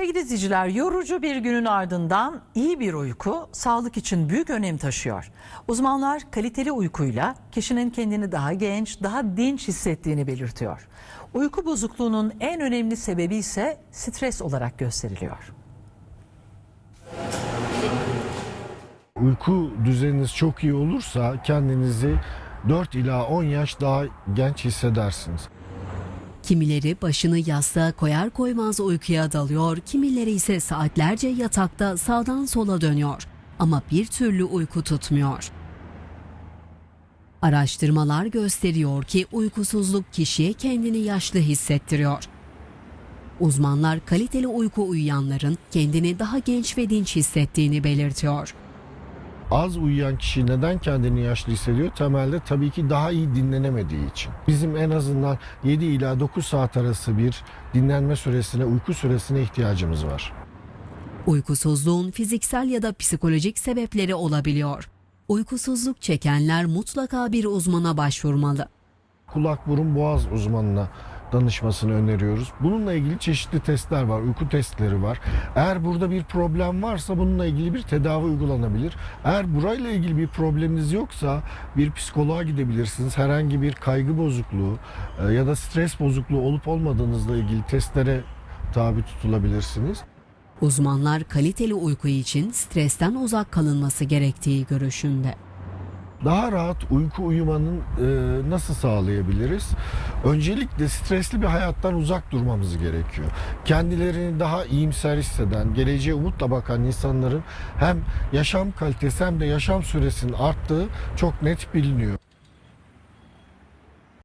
Sevgili izleyiciler, yorucu bir günün ardından iyi bir uyku sağlık için büyük önem taşıyor. Uzmanlar kaliteli uykuyla kişinin kendini daha genç, daha dinç hissettiğini belirtiyor. Uyku bozukluğunun en önemli sebebi ise stres olarak gösteriliyor. Uyku düzeniniz çok iyi olursa kendinizi 4 ila 10 yaş daha genç hissedersiniz. Kimileri başını yastığa koyar koymaz uykuya dalıyor, kimileri ise saatlerce yatakta sağdan sola dönüyor. Ama bir türlü uyku tutmuyor. Araştırmalar gösteriyor ki uykusuzluk kişiye kendini yaşlı hissettiriyor. Uzmanlar kaliteli uyku uyuyanların kendini daha genç ve dinç hissettiğini belirtiyor. Az uyuyan kişi neden kendini yaşlı hissediyor? Temelde tabii ki daha iyi dinlenemediği için. Bizim en azından 7 ila 9 saat arası bir dinlenme süresine, uyku süresine ihtiyacımız var. Uykusuzluğun fiziksel ya da psikolojik sebepleri olabiliyor. Uykusuzluk çekenler mutlaka bir uzmana başvurmalı. Kulak, burun, boğaz uzmanına danışmasını öneriyoruz. Bununla ilgili çeşitli testler var, uyku testleri var. Eğer burada bir problem varsa bununla ilgili bir tedavi uygulanabilir. Eğer burayla ilgili bir probleminiz yoksa bir psikoloğa gidebilirsiniz. Herhangi bir kaygı bozukluğu e, ya da stres bozukluğu olup olmadığınızla ilgili testlere tabi tutulabilirsiniz. Uzmanlar kaliteli uyku için stresten uzak kalınması gerektiği görüşünde. Daha rahat uyku uyumanın e, nasıl sağlayabiliriz? Öncelikle stresli bir hayattan uzak durmamız gerekiyor. Kendilerini daha iyimser hisseden, geleceğe umutla bakan insanların hem yaşam kalitesi hem de yaşam süresinin arttığı çok net biliniyor.